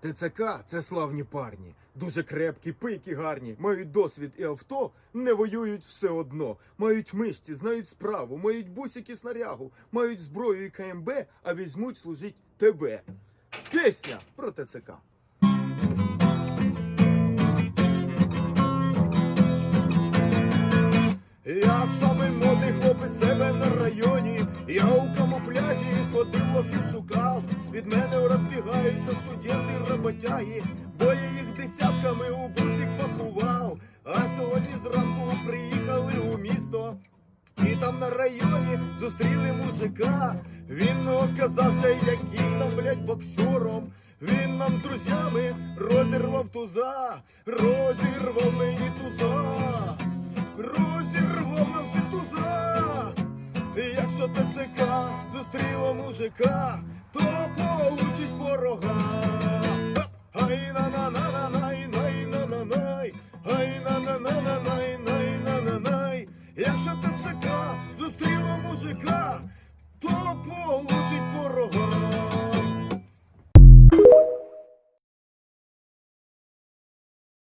ТЦК це славні парні, дуже крепкі, пийкі гарні, мають досвід і авто, не воюють все одно. Мають мишці, знають справу, мають бусики снарягу, мають зброю і КМБ, а візьмуть служить тебе. Пісня про ТЦК. Я самий модний хлопець себе на районі. Я у камуфляжі ходив лохів. Від мене розбігаються студенти роботяги, бо я їх десятками у бусик пакував. А сьогодні зранку приїхали у місто. І там на районі зустріли мужика. Він оказався якийсь там, блядь, боксером. Він нам з друзями розірвав туза, розірвав мені до ТЦК зустріла мужика, то получить ворога. Ай на на на на най най на на най, ай на на на на най най на на най, якщо ТЦК